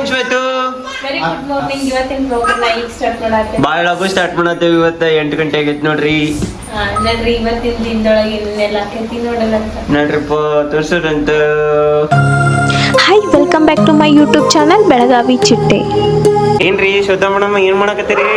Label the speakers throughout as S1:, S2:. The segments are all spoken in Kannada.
S1: ಮಾರ್ನಿಂಗ್ ಶ್ವೇತು
S2: ಗುಡ್ ಮಾರ್ನಿಂಗ್ ಇವತ್ತಿನ ಪ್ರೋಗ್ರಾಮ್ ಈಗ ಸ್ಟಾರ್ಟ್ ಮಾಡತ್ತೆ
S1: ಭಾಳ ಲಗು ಸ್ಟಾರ್ಟ್ ಮಾಡತ್ತೇವೆ ಇವತ್ತ. ಎಂಟು ಗಂಟೆ ಆಗೈತಿ ನೋಡ್ರಿ.
S2: ನೋಡ್ರಿ ಇವತ್ತಿನ ದಿನದೊಳಗೆ ಇನ್ನೆಲ್ಲ ಆಕೈತಿ ನೋಡಲ್ಲ ಅಂತ.
S1: ನೋಡ್ರಿಪ್ಪ ತೋರ್ಸೋದಂತ
S3: hi welcome back to my YouTube channel Belagavi ಚಿಟ್ಟೆ
S1: ಏನ್ರಿ ಶ್ವೇತಾ ಮೇಡಮ್ ಏನ್ ಮಾಡಕತ್ತೀರಿ?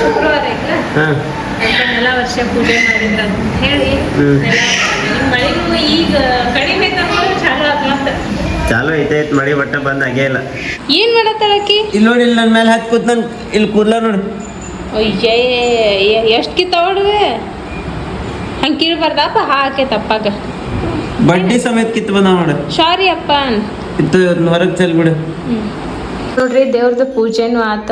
S2: ಶುಕ್ರವಾರ ವರ್ಷ ಪೂಜೆ ಮಾಡಿದ್ರ ಅಂತ ಹೇಳಿ ಈಗ ಕಡಿಮೆ ಚಾಲು
S1: ಐತೆ ಐತ್ ಮಳಿ ಒಟ್ಟ ಬಂದ್ ಆಗೇ ಇಲ್ಲ.
S2: ಏನ್ ಮಾಡತ್ತಾಳಕಿ
S1: ಇಲ್ಲಿ ನೋಡಿ ಇಲ್ಲಿ ನನ್ನ ಮೇಲೆ ಹತ್ತು ಕೂತ್ ನನ್ ಇಲ್ಲಿ ಕೂದ್ಲ ನೋಡಿ.
S2: ಎಷ್ಟು ಹೊಡ್ದೆ ಹಂಗೆ ಕೀಳ್ಬಾರ್ದಪ್ಪ ಹಾಕೆ ತಪ್ಪಾಗ.
S1: ಬಡ್ಡಿ ಸಮೇತ ಕಿತ್ತು ಬಂದ ನೋಡು.
S2: ಸಾರಿ ಅಪ್ಪ.
S1: ಇತ್ತು ಹೊರಗೆ ಚೆಲ್ ಬಿಡು.
S2: ನೋಡ್ರಿ ದೇವ್ರದ್ದು ಪೂಜೆನೂ ಆತ.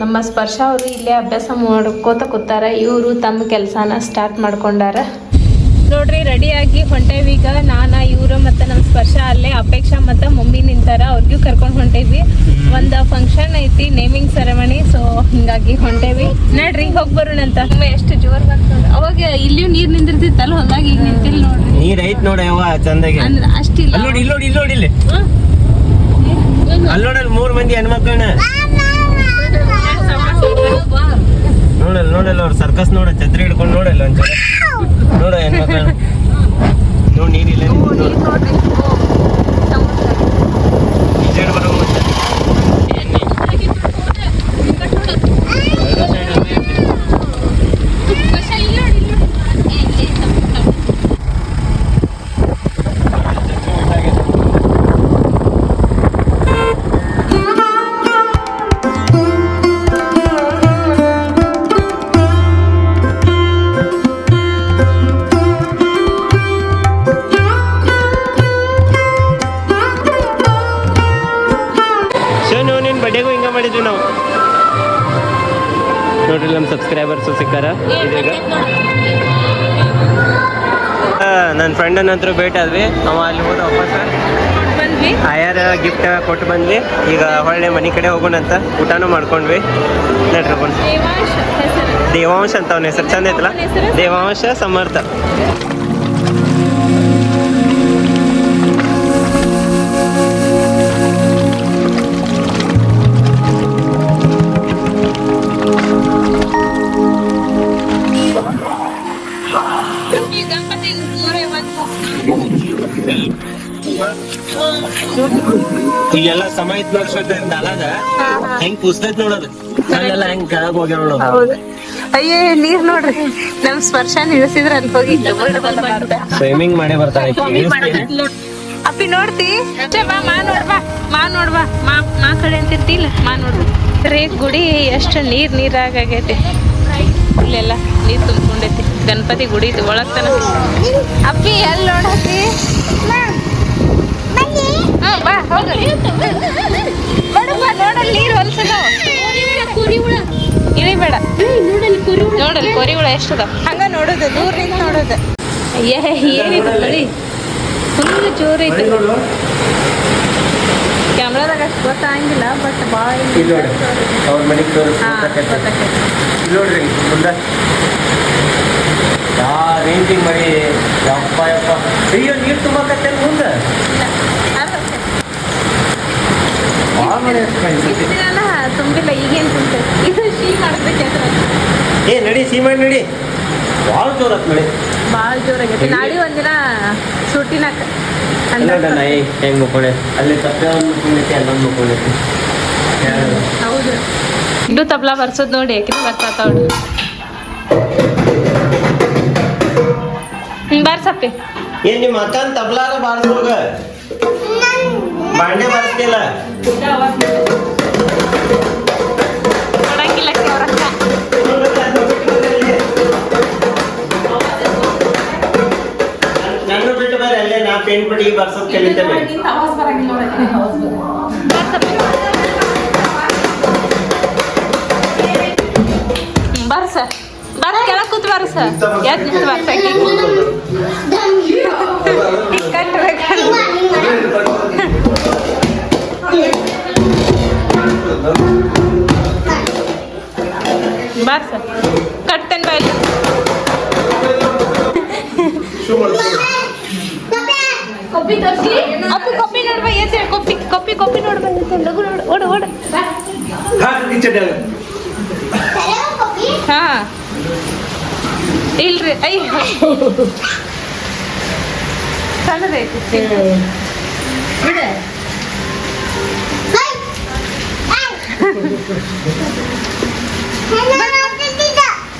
S2: ನಮ್ಮ ಸ್ಪರ್ಶ ಅವರು ಇಲ್ಲೇ ಅಭ್ಯಾಸ ಮಾಡ್ಕೋತ ಕೂತಾರ. ಇವರು ತಮ್ಮ ಕೆಲಸನ ಸ್ಟಾರ್ಟ್ ಮಾಡ್ಕೊಂಡಾರ. ನೋಡ್ರಿ ರೆಡಿಯಾಗಿ ಹೊಂಟೇವೀಗ ನಾನ ಇವರು ಮತ್ತೆ ನಮ್ಮ ಸ್ಪರ್ಶ ಅಲ್ಲೇ ಅಪೇಕ್ಷಾ ಮತ್ತೆ ಮಮ್ಮಿ ನಿಂತಾರ ಅವ್ರಿಗೂ ಕರ್ಕೊಂಡು ಹೊಂಟೇವಿ. ಒಂದ ಫಂಕ್ಷನ್ ಐತಿ ನೇಮಿಂಗ್ ಸೆರೆಮನಿ ಸೊ ಹಿಂಗಾಗಿ ಹೊಂಟೇವಿ. ನೋಡ್ರಿ ಹೋಗಿ ಬರೋಣಂತ ಎಷ್ಟು ಜೋರ್ ಬರ್ತದೆ ಅವಾಗ ಇಲ್ಲಿಯೂ ನೀರ್ ನಿಂದಿರ್ತಿತ್ತಲ್ಲ ಹೊಲ್ದಾಗ ಈಗ ನಿಂತಿಲ್ಲ ನೋಡ್ರಿ.
S1: ನೀರ್ ಐತ್ ನೋಡಿ ಅವ್ವ ಚಂದಾಗಿ.
S2: ಅಂದ್ರೆ ಅಷ್ಟಿಲ್ಲ.
S1: ನೋಡಿ ಇಲ್ಲಿ ನೋಡಿ ಇಲ್ಲಿ. ನೋಡಿ ಇಲ್ಲಿ ಮೂರ್ ಮಂದಿ ಹೆಣ್ಮಕ್ಳನ್ನ. ನೋಡಲ್ ನೋಡಲ್ಲ ಅವ್ರ ಸರ್ಕಸ್ ನೋಡ ಛತ್ರಿ ಹಿಡ್ಕೊಂಡು ನೋಡಲ್ಲ ಒಂದ್ಸಲ ನೋಡ ಹೆಣ್ಮಕ್ಳನ್ನ. ಸಬ್ಸ್ಕ್ರೈಬರ್ಸು ಸಿಕ್ಕಾರ? ಇದೀಗ? ನನ್ನ ಫ್ರೆಂಡನ ಹತ್ರ ಭೇಟಿ ಆದ್ವಿ. ಅವ ಅಲ್ಲಿ ಹೋದ ವಾಪಸ್.
S2: ಬಂದ್ವಿ
S1: ಆಯಾರ ಗಿಫ್ಟ್ ಕೊಟ್ಟು ಬಂದ್ವಿ. ಈಗ ಹೊಳ್ಳೆ ಮನೆ ಕಡೆ ಹೋಗೋಣಂತ ಊಟನೂ ಮಾಡ್ಕೊಂಡ್ವಿ. ನಡ್ರಿ
S2: ದೇವಾಂಶ
S1: ಅಂತ ಅವನ ಹೆಸರು. ಚಂದ ಐತಲ್ಲ? ದೇವಾಂಶ ಸಮರ್ಥ. ಈಗೆಲ್ಲ ಸಮಯ ಅಲಾಗ ಹೆಂಗ್ ಕುಸ್ತೈತ್ ನೋಡೋದು? ಹಂಗೆಲ್ಲ ಹೆಂಗ್ ಕೆಳಗ್ ಹೋಗ್ಯಾವ ನೋಡೋದು
S2: ಅಯ್ಯೋ ನೀರ್ ನೋಡ್ರಿ. ನಮ್ ಸ್ಪರ್ಶ ನಿಲ್ಸಿದ್ರ ಅಲ್ಲಿ ಹೋಗಿ
S1: ಸ್ವಿಮ್ಮಿಂಗ್ ಮಾಡಿ ಬರ್ತಾರೆ
S2: ಅಪ್ಪಿ ನೋಡ್ತಿ? ಬಾ ಮಾ ನೋಡ್ಬಾ ಮಾ ನೋಡ್ಬಾ ಮಾ ಮಾ ಕಡೆ ಅಂತಿರ್ತಿಲ್ಲ ಮಾ ನೋಡ್ಬಾ ರೇ ಗುಡಿ ಎಷ್ಟು ನೀರ್ ನೀರಾಗೈತಿ ಇಲ್ಲೆಲ್ಲ ನೀರ್ ತುಂಬ್ಕೊಂಡೈತಿ. ಗಣಪತಿ ಗುಡಿ ಒಳಗ್ ತನ ಅಪ್ಪಿ ಎಲ್ಲಿ ನೋಡತಿ ಹ್ಮ್ ಬಾ ಹೋಗು. ಬಡಪ್ಪ ನೋಡಲ್ ನೀರ್ ಇಳಿಬೇಡ. ಕೊರಿ ಹುಳ ಎಷ್ಟದ ಹಂಗ ನೋಡೋದು ದೂರ ನಿಂತ ನೋಡೋದು. ಏ ಏನಿದೆ ಬಳಿ ಫುಲ್ ಜೋರ್ ಐತಿ. ಕ್ಯಾಮ್ರಾದಾಗ ಅಷ್ಟು ಗೊತ್ತಾಗಿಲ್ಲ ಬಟ್ ಭಾಳ
S1: ಅವ್ರ ಮನೆಗೆ
S2: ಗೊತ್ತಾಕೈತಿ
S1: ನೋಡ್ರಿ ಮುಂದೆ. ಯಾ ರೇಂಜಿಂಗ್ ಯಪ್ಪ ಯಪ್ಪ. ಅಯ್ಯೋ ನೀರು ತುಂಬಕತ್ತೆ ಮುಂದೆ.
S2: ತುಂಬಿಲ್ಲ ಈಗೇನು ತುಂಬೈತಿ ಇದು
S1: ಏ ನಡಿ ಸೀಮಾ ನಡಿ. ಭಾಳ ಜೋರತ್ ನಡಿ.
S2: ಭಾಳ ಜೋರಾಗೈತಿ. ನಾಳೆ ಒಂದಿನ
S1: ಸುಟ್ಟಿನ ನಾಯಿ ಹೆಂಗ್ ಮುಕ್ಕೊಂಡೆ? ಅಲ್ಲಿ ತಪ್ಪೆ ಮುಕ್ಕೊಂಡೈತಿ ಅಲ್ಲೊಂದು ಮುಕ್ಕೊಂಡೈತಿ.
S2: ಹೌದು. ಇನ್ನು ತಬ್ಲಾ ಬರ್ಸೋದ್ ನೋಡಿ ಯಾಕೆ ಬರ್ತಾವಡು ಹ್ಮ್ ಬರ್ಸಪ್ಪಿ.
S1: ಏನ್ ನಿಮ್ಮ ಅಕ್ಕನ್ ತಬ್ಲಾರ ಬಾರ್ಸೋಗ ಬಾಂಡೆ
S2: ಬರ್ತಿಲ್ಲ.
S1: ನನ್ನ ಬಿಟ್ಟು ಬರ್ರಿ ಅಲ್ಲೇ ನಾ ಪೇಂಟ್ ಪಟ್ಟಿಗೆ ಬರ್ಸೋದ್ ಕಲಿತೇನೆ
S2: ಬರ್ಸ ಬರ್. ಕೆಳಗ್ ಕೂತ್ ಬರ್ಸ ಎದ್ ನಿಂತು ಬರ್ಸ ಕಟ್ಬೇಕು ಬರ್ಸ ಕಟ್ತೇನೆ ಬಾಯ್ಲಿ ಕೊಪ್ಪಿ ತೋರಿಸಿ ಅಪ್ಪು ಕೊಪ್ಪಿ ನೋಡ್ಬಾ ಎದ್ದೇಳು ಕೊಪ್ಪಿ ಕೊಪ್ಪಿ ಕೊಪ್ಪಿ ನೋಡ್ಬಾ ಎದ್ದೇಳು ಲಗು ನೋಡು ಓಡು ಓಡು ಹಾ ಇಲ್ರಿ ಐ ಸಣ್ಣದೈತಿ ಬಿಡ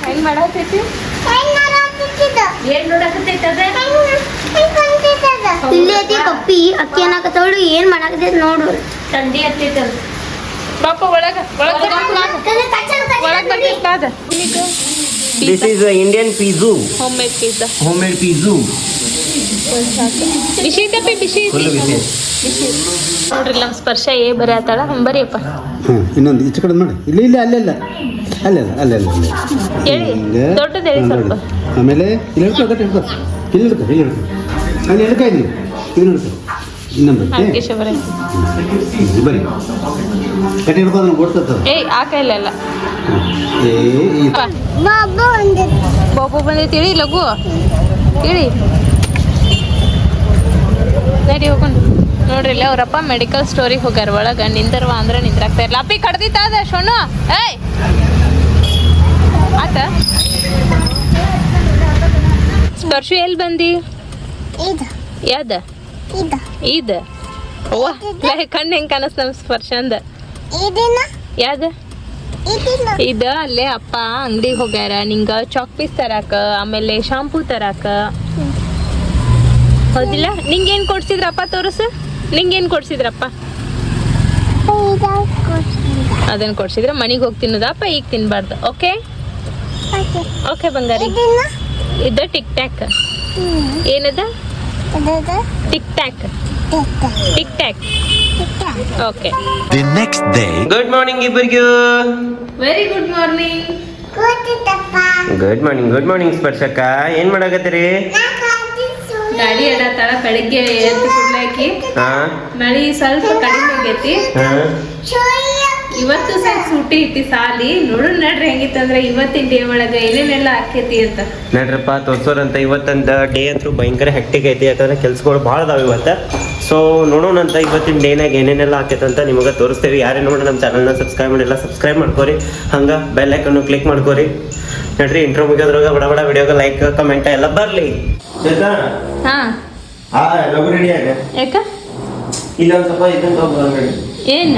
S2: ಹೆಂಗ್ ಮಾಡತೈತಿ ಏನ್ ನೋಡಕತ್ತೈತಿ ಅದ
S4: ಇಲ್ಲಿ ಐತಿ ಕಪ್ಪಿ ಅಕ್ಕಿ ಏನಾಕತ್ತವಳು ಏನ್ ಮಾಡಾಕತ್ತೈತಿ ನೋಡು
S2: ತಂಡಿ ಹತ್ತೈತಿ ಅದು ಪಾಪ ಒಳಗ ಒಳಗ ಒಳಗ ಬರ್ತೈತಿ ಅದ
S1: this is
S2: Indian pizza homemade
S1: pizza homemade pizza
S2: ಬಿಸಿ ಐತಪ್ಪಿ ನೋಡ್ರಿ ನಮ್ಮ ಸ್ಪರ್ಶ ಏ ಬರೀ ಆತಾಳ ಬರೀಯಪ್ಪ
S5: ಹಾಂ ಇನ್ನೊಂದು ಈಚೆ ಕಡೆ ಮಾಡಿ ಇಲ್ಲ ಇಲ್ಲ ಅಲ್ಲೆಲ್ಲ ಅಲ್ಲೆಲ್ಲ ಅಲ್ಲೆಲ್ಲ ಅಲ್ಲೆಲ್ಲ
S2: ಹೇಳಿ. ದೊಡ್ಡದು ಹೇಳಿ ಸ್ವಲ್ಪ.
S5: ಆಮೇಲೆ ಇಲ್ಲಿ ಹಿಡ್ಕೊ ಇಲ್ಲಿ ಹಿಡ್ಕೊ ಇಲ್ಲಿ ಹಿಡ್ಕೊ. ಅಲ್ಲಿ ಹಿಡ್ಕೊ ಇಲ್ಲಿ ಇಲ್ಲಿ ಹಿಡ್ಕೊ. ಇನ್ನೊಂದು ಬರೀ. ಕಟ್ಟಿ ಹಿಡ್ಕೊ ಅದನ್ನು ಓಡ್ತದ
S2: ಏಯ್ ಆ ಕೈಲೆಲ್ಲ
S5: ಏ ಈ
S4: ಬಾಬು
S2: ಬಂದೈತಿ ಇಳಿ ಲಘು. ಇಳಿ ನಡಿ ಹೋಗೋಣ ನೋಡ್ರಿ ಇಲ್ಲ ಅವರಪ್ಪ ಮೆಡಿಕಲ್ ಸ್ಟೋರಿಗೆ ಹೋಗ್ಯಾರ ಒಳಗೆ. ನಿಂದರ್ವ ಅಂದ್ರೆ ನಿಂದ್ರಾಗ್ತಾ ಇರಲ್ಲ ಅಪ್ಪಿ ಕಡ್ದಿತ್ತ ಅದ ಶೋನು ಏಯ್! ಆತ? ಸ್ಪರ್ಶು ಎಲ್ಲಿ ಬಂದಿ? ಯಾದ ಅವ್ವ ಲೇ ಕಣ್ಣು ಹೆಂಗೆ ನಮ್ಮ ಸ್ಪರ್ಶ ಅಂದ? ಯಾದ ಇದ ಅಲ್ಲೇ ಅಪ್ಪ ಅಂಗಡಿಗೆ ಹೋಗ್ಯಾರ. ನಿಂಗ ಚಾಕ್ ಪೀಸ್ ತರಾಕ ಆಮೇಲೆ ಶಾಂಪೂ ತರಾಕ. ಹೌದಿಲ್ಲ? ನಿಂಗೇನ್ ಕೊಡ್ಸಿದ್ರಪ್ಪ ತೋರಿಸು? ನಿಂಗೇನ್ ಕೊಡ್ಸಿದ್ರಪ್ಪ? ಅದನ್ನ ಕೊಡ್ಸಿದ್ರೆ ಮನಿಗೆ ಹೋಗಿ ತಿನ್ನೋದಪ್ಪ ಈಗ ತಿನ್ಬಾರ್ದು. ಓಕೆ ಓಕೆ ಬಂಗಾರಿ. ಇದ ಟಿಕ್ ಟ್ಯಾಕ್. ಏನದ? Tick tack. Tick tack. Okay
S6: the next day
S1: good morning ಇಬ್ಬರಿಗೂ.
S2: Very good
S4: morning
S1: good morning good morning ಸ್ಪರ್ಶಕ್ಕ. ಏನ್ ಮಾಡಾಕತ್ತೀರಿ?
S2: ಗಾಡಿ ಎಡತಾಳ ಬೆಳಿಗ್ಗೆ ಎದ್ದು ಕುಡ್ಲಾಕಿ. ಮಳಿ ಸ್ವಲ್ಪ ಕಡಿಮೆ ಆಗೈತಿ. ಇವತ್ತು ಸ್ವಲ್ಪ ಸೂಟಿ ಐತಿ ಸಾಲಿ. ನೋಡು ನಡ್ರಿ ಹೆಂಗಿತ್ತಂದ್ರೆ ಇವತ್ತಿನ ಡೇ ಒಳಗ ಏನೇನೆಲ್ಲ ಆಕೈತಿ ಅಂತ.
S1: ನಡ್ರಪ್ಪ ತೋರ್ಸೋರಂತ ಇವತ್ತಂದ ಡೇ ಅಂತೂ ಭಯಂಕರ ಹೆಕ್ಟಿಕ್ ಐತಿ. ಯಾಕಂದ್ರೆ ಕೆಲ್ಸಗಳು ಭಾಳ ಅದಾವ ಇವತ್ತು. ಸೊ ನೋಡೋಣಂತ ಇವತ್ತಿನ ಡೇನಾಗ ಏನೇನೆಲ್ಲ ಆಕೈತೆ ಅಂತ ನಿಮಗೆ ತೋರಿಸ್ತೇವೆ. ಯಾರೇ ನೋಡಿ ನಮ್ಮ ಚಾನಲ್ನ ಸಬ್ಸ್ಕ್ರೈಬ್ ಮಾಡಿಲ್ಲ ಸಬ್ಸ್ಕ್ರೈಬ್ ಮಾಡ್ಕೋರಿ. ಹಂಗೆ ಬೆಲ್ ಐಕನ್ನು ಕ್ಲಿಕ್ ಮಾಡ್ಕೋರಿ. ನಡ್ರಿ ಇಂಟ್ರೋ ಮುಗಿಯೋದ್ರಾಗ ಬಡ ಬಡ ವಿಡಿಯೋಗೆ ಲೈಕ್ ಕಮೆಂಟ್ ಎಲ್ಲ ಬರಲಿ.
S2: ಯಾಕ?
S1: ಇಲ್ಲೊಂದು ಸ್ವಲ್ಪ ಇದನ್ನ
S2: ಏನ್?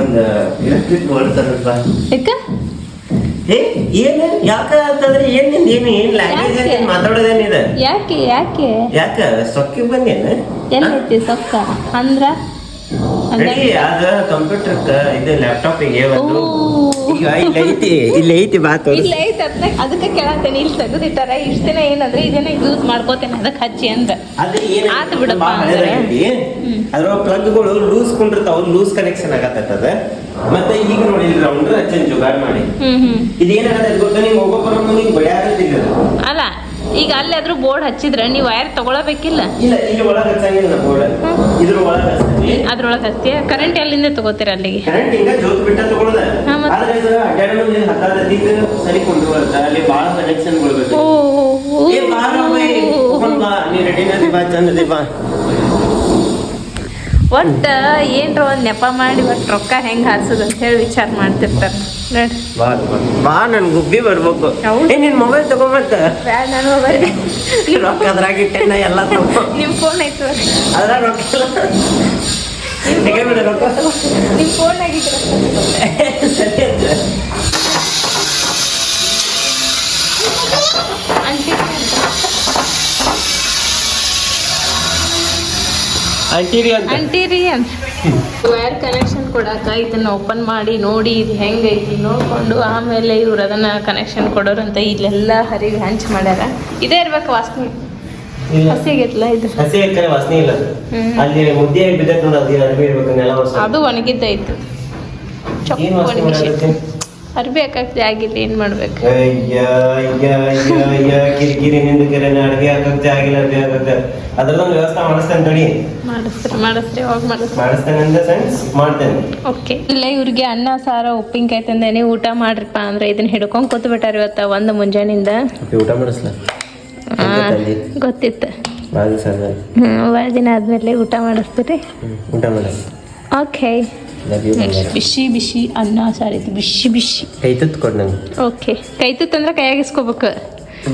S1: ಒಂದು ಎಲೆಕ್ಟ್ರಿಕ್ ಮಾಡ್ತಾರಪ್ಪ
S2: ಯಾಕ?
S1: ಏ ಏನು? ಯಾಕ ಅಂತಂದ್ರೆ ಏನ್ನಿಂದ? ಏನು ಏನ್ ಲ್ಯಾಂಗ್ವೇಜ್
S2: ಯಾಕೆ?
S1: ಮಾತಾಡೋದೇನಿದೆ
S2: ಯಾಕೆ ಯಾಕೆ?
S1: ಯಾಕ? ಸೊಕ್ಕಿ ಬಂದೇನ?
S2: ಎಲ್ಲೈತಿ ಸೊಕ್ಕ? ಅಂದ್ರ?
S1: ಅದ ಕಂಪ್ಯೂಟರ್ ಇದು ಲ್ಯಾಪ್ಟಾಪಿಗೆ ಒಂದು. ಈಗ ಇಲ್ಲಿ ಐತಿ ಇಲ್ಲಿ ಐತಿ ಬಾ ತೋರಿಸ್.
S2: ಇಲ್ಲ ಐತೆ ಅದ್ನ ಅದಕ್ಕೆ ಕೇಳತ್ತೇನೆ ಇಲ್ಲಿ ತೆಗೆದಿಟ್ಟಾರ ಇಷ್ಟ ದಿನ ಏನಂದ್ರೆ ಇದನ್ನ ಯೂಸ್ ಮಾಡ್ಕೋತೇನೆ ಅದಕ್ಕೆ ಹಚ್ಚಿ
S1: ಅಂತ
S2: ಆತು ಬಿಡಪ್ಪ ಅಂದ್ರೆ.
S1: ಪ್ಲಗ್ಗಳು ಲೂಸ್ ಕೊಂಡಿರ್ತಾವ ಲೂಸ್ ಕನೆಕ್ಷನ್ ಆಗತ್ತದ. ಮತ್ತೆ ಈಗ ನೋಡಿ ಹಚ್ಚನ್ ಜುಗಾಡ್ ಮಾಡಿ.
S2: ಹ್ಮ್ ಹ್ಮ್.
S1: ಇದು ಏನಾಗತ್ತೆ ಗೊತ್ತಾ? ನೀವು ಹೋಗೋ ಬರೋ ನಿಂಗೆ ಬಡಿಯಾಗತ್ತಿಲ್ಲ
S2: ಅಲ್ಲ ಈಗ ಅಲ್ಲಿ ಆದ್ರೂ ಬೋರ್ಡ್ ಹಚ್ಚಿದ್ರೆ ನೀವು ವೈರ್ ತಗೊಳಬೇಕಿಲ್ಲ? ಅದ್ರೊಳಗೆ ಹಚ್ತೀಯ? ಕರೆಂಟ್ ಎಲ್ಲಿಂದ ತಗೋತೀರ ಅಲ್ಲಿಗೆ? ಒಟ್ಟ ಏನ್ರ ಒಂದ್ ನೆಪ ಮಾಡಿ ಒಟ್ಟು ರೊಕ್ಕ ಹೆಂಗ್ ಹಾರ್ಸೋದು ಅಂತ ಹೇಳಿ ವಿಚಾರ ಮಾಡ್ತಿರ್ತಾರ.
S1: ಬಾ ನನ್ ಗುಬ್ಬಿ ಬರ್ಬೇಕು. ಏ ನಿನ್ ಮೊಬೈಲ್ ತಗೊಂಬತ್ತ
S2: ನಾನು ಬರ್ರಿ
S1: ರೊಕ್ಕ ಅದ್ರಾಗ ಇಟ್ಟೆನ ಎಲ್ಲ ನಿಮ್ಮ
S2: ನಿಮ್ ಫೋನ್ ಆಯ್ತು
S1: ಅದ್ರಾಗ ರೊಕ್ಕ ರೊಕ್ಕ.
S2: ನಿಮ್ ಫೋನ್ ಆಗಿತ್ತು
S1: ಸರಿ ಅಂತ. ಅಂತ
S2: ಅಂಟಿರಿ ಅಂತ ವೈರ್ ಕನೆಕ್ಷನ್ ಕೊಡಾಕ ಇದನ್ನ ಓಪನ್ ಮಾಡಿ ನೋಡಿ ಇದು ಹೆಂಗೈತಿ ನೋಡ್ಕೊಂಡು ಆಮೇಲೆ ಇವ್ರು ಅದನ್ನ ಕನೆಕ್ಷನ್ ಕೊಡೋರಂತ ಇಲ್ಲೆಲ್ಲ ಹರಿವಿ ಹಂಚ್ ಮಾಡ್ಯಾರ. ಇದೇ ಇರ್ಬೇಕು ವಾಸನೆ.
S1: ಅದು. ಅದು ಅರ್ಬಿ
S2: ಅರ್ಬಿ ಹಾಕಕ್ಕೆ ಆಗಿಲ್ಲ ಏನ್ ಮಾಡ್ಬೇಕು?
S1: ಕಿರಿಕಿರಿ ನಿಂದು ಕಿರಣ್ ಅಡ್ಗೆ ಹಾಕಕ್ಕೆ ಆಗಿಲ್ಲ ಅಡ್ಗೆ ಹಾಕಕ್ಕೆ ಅದ್ರದೊಂದು ವ್ಯವಸ್ಥೆ ಮಾಡಿಸ್ತೇನೆ ತಡಿ.
S2: ಮಾಡಿಸ್ರಿ ಮಾಡಿಸ್ರಿ ಅವಾಗ ಮಾಡಿಸ್ರಿ
S1: ಮಾಡಿಸ್ತೇನೆ ಅಂತ ಸೆನ್ಸ್ ಮಾಡ್ತೇನೆ.
S2: ಓಕೆ ಇಲ್ಲ ಇವ್ರಿಗೆ ಅನ್ನ ಸಾರ ಉಪ್ಪಿನಕಾಯಿ ತಂದೇನೆ ಊಟ ಮಾಡ್ರಿಪ್ಪ ಅಂದ್ರೆ ಇದನ್ನ ಹಿಡ್ಕೊಂಡ್ ಕೂತ್ ಬಿಟ್ಟಾರ ಇವತ್ತ ಒಂದು ಮುಂಜಾನಿಂದ.
S1: ಊಟ ಮಾಡಿಸ್ಲ?
S2: ಗೊತ್ತಿತ್ತು. ಹ್ಞೂ ಭಾಳ ದಿನ ಆದಮೇಲೆ ಊಟ ಮಾಡಿಸ್ತೀರಿ?
S1: ಊಟ ಮಾಡ.
S2: ಓಕೆ
S1: ಲವ್ ಯು
S2: ಬಿಸಿ ಬಿಸಿ ಅನ್ನ ಸಾರಿ ಬಿಸಿ ಬಿಸಿ.
S1: ಕೈ ತುತ್ತು ಕೊಡು ನಂಗೆ.
S2: ಓಕೆ ಕೈ ತುತ್ತಂದ್ರೆ ಅಂದ್ರೆ ಕೈಯಾಗಿಸ್ಕೋಬೇಕು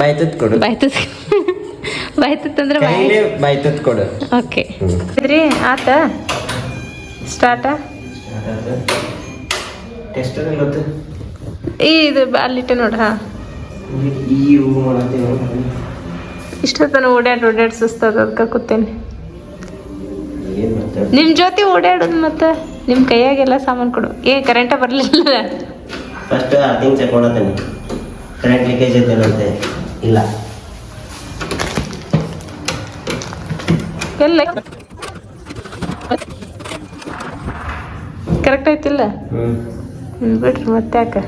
S1: ಬಾಯ್ ತುತ್ ಕೊಡು.
S2: ಬಾಯ್ ತುತ್ತು ಬಾಯ್. ತುತ್ತಂದ್ರೆ ಬಾಯ್
S1: ಕೈಲೇ ಬಾಯ್ ತುತ್ತು ಕೊಡು.
S2: ಓಕೆ. ಇದ್ರಿ ಆತ? ಸ್ಟಾರ್ಟ ಈ ಇದು ಅಲ್ಲಿಟ್ಟೆ ನೋಡ್ರ ಇಷ್ಟೊತ್ತನ ಓಡ್ಯಾಡ್ ಓಡ್ಯಾಡ್ ಸುಸ್ತದ ಅದಕ್ಕೆ ಕೂತೇನೆ. ನಿಮ್ಮ ಜೊತೆ ಓಡಾಡೋದು ಮತ್ತೆ? ನಿಮ್ಮ ಕೈಯಾಗೆಲ್ಲ ಸಾಮಾನು ಕೊಡು. ಏ ಕರೆಂಟ ಬರಲಿಲ್ಲ.
S1: ಫಸ್ಟ್ ಅರ್ಧಿಂಗ್ ಚೆಕ್ ಮಾಡತ್ತೇನೆ. ಕರೆಂಟ್ ಲೀಕೇಜ್ ಐತೇನಂತೆ? ಇಲ್ಲ.
S2: ಎಲ್ಲ ಕರೆಕ್ಟ್ ಐತಿಲ್ಲ
S1: ಹ್ಞೂ
S2: ಬಿಡ್ರಿ ಮತ್ತೆ ಯಾಕೆ?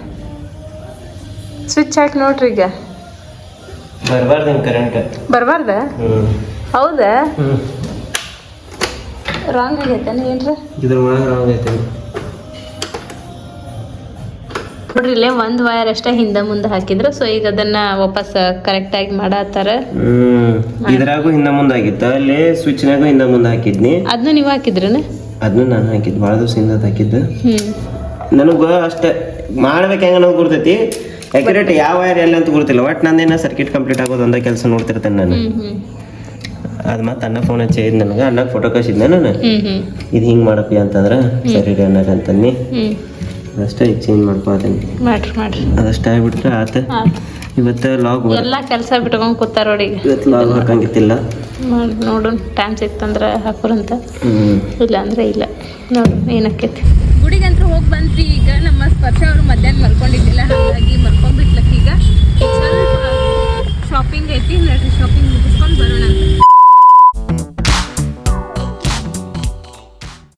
S2: ಸ್ವಿಚ್ ಹಾಕಿ ನೋಡ್ರಿ ಈಗ.
S1: ಬರಬಾರ್ದು ಕರೆಂಟ್
S2: ಬರಬಾರ್ದ? ಹೌದಾ? ರಾಂಗ್ ಆಗೈತೆ ಏನ್ರ?
S1: ಇದ್ರ ಒಳಗೆ ರಾಂಗ್ ಐತೆ
S2: ನೋಡ್ರಿ ಇಲ್ಲೇ ಒಂದು ವೈರ್ ಅಷ್ಟೇ ಹಿಂದೆ ಮುಂದೆ ಹಾಕಿದ್ರು. ಸೊ ಈಗ ಅದನ್ನ ವಾಪಸ್ ಕರೆಕ್ಟಾಗಿ ಮಾಡತ್ತಾರ.
S1: ಇದ್ರಾಗು ಹಿಂದ ಮುಂದೆ ಆಗಿತ್ತು? ಅಲ್ಲಿ ಸ್ವಿಚ್ನಾಗೂ ಹಿಂದ ಮುಂದೆ ಹಾಕಿದ್ನಿ.
S2: ಅದನ್ನ ನೀವು ಹಾಕಿದ್ರನ?
S1: ಅದನ್ನ ನಾನು ಹಾಕಿದ್ ಭಾಳ ದಿವಸ ಹಿಂದೆ ಹಾಕಿದ್ದು.
S2: ನನಗ
S1: ನನಗೆ ಅಷ್ಟೇ ಮಾಡ್ಬೇಕು ಹೆಂಗ ಅನ್ನೋದು ಗುರ್ತೈತಿ. ಅಕ್ಯುರೇಟ್ ಯಾವ ವೈರ್ ಎಲ್ಲ ಅಂತ ಗೊತ್ತಿಲ್ಲ ಒಟ್ಟು ನಂದೇನ ಸರ್ಕಿಟ್ ಕಂಪ್ಲೀಟ್ ಆಗೋದು ಒಂದೇ ಕೆಲಸ ನೋಡ್ತಿರ್ತೇನೆ ನಾನು. ಅದು ಮತ್ತೆ ಅಣ್ಣ ಫೋನ್ ಹಚ್ಚಿದ್ ನನಗೆ ಅನ್ನ ಫೋಟೋ ಕಳ್ಸಿದ್ನ ನಾನು. ಇದು ಹಿಂಗೆ ಮಾಡಪ್ಪಿ ಅಂತಂದ್ರೆ ಸರಿ ಅನ್ನ ಅಂತ ಅಂತಂದು ಅದಷ್ಟೇ ಈಗ ಚೇಂಜ್ ಮಾಡ್ಕೊತೀನಿ
S2: ಮಾಡ್ರಿ ಮಾಡ್ರಿ.
S1: ಅದಷ್ಟೇ ಆಗ್ಬಿಟ್ರೆ ಆತ. ಇವತ್ತು ಲಾಗ್
S2: ಎಲ್ಲ ಕೆಲಸ ಬಿಟ್ಕೊಂಡು ಕೂತಾರ ನೋಡಿ
S1: ಇವತ್ತು ಲಾಗ್ ಹಾಕಂಗಿತ್ತಿಲ್ಲ
S2: ನೋಡು ನೋಡೋಣ ಟೈಮ್ ಸಿಕ್ತಂದ್ರೆ ಹಾಕೋರಂತ ಇಲ್ಲ ಅಂದ್ರೆ ಇಲ್ಲ. ನೋಡು ಏನಕ್ಕೈತಿ. ಗುಡಿಗಂತೂ ಹೋಗಿ ಬಂದ್ವಿ ಈಗ. ನಮ್ಮ ಸ್ಪರ್ಶ ಅವರು ಮಧ್ಯಾಹ್ನ ಮಲ್ಕೊಂಡಿದ್ದಿಲ್ಲ. ಹಾಗಾಗಿ ಮಲ್ಕೊಂಡ್ಬಿಟ್ಲಕ್ಕ ಈಗ ಸ್ವಲ್ಪ ಶಾಪಿಂಗ್ ಐತಿ ನೋಡ್ರಿ ಶಾಪಿಂಗ್ ಮುಗಿಸ್ಕೊಂಡು ಬರೋಣ ಅಂತ.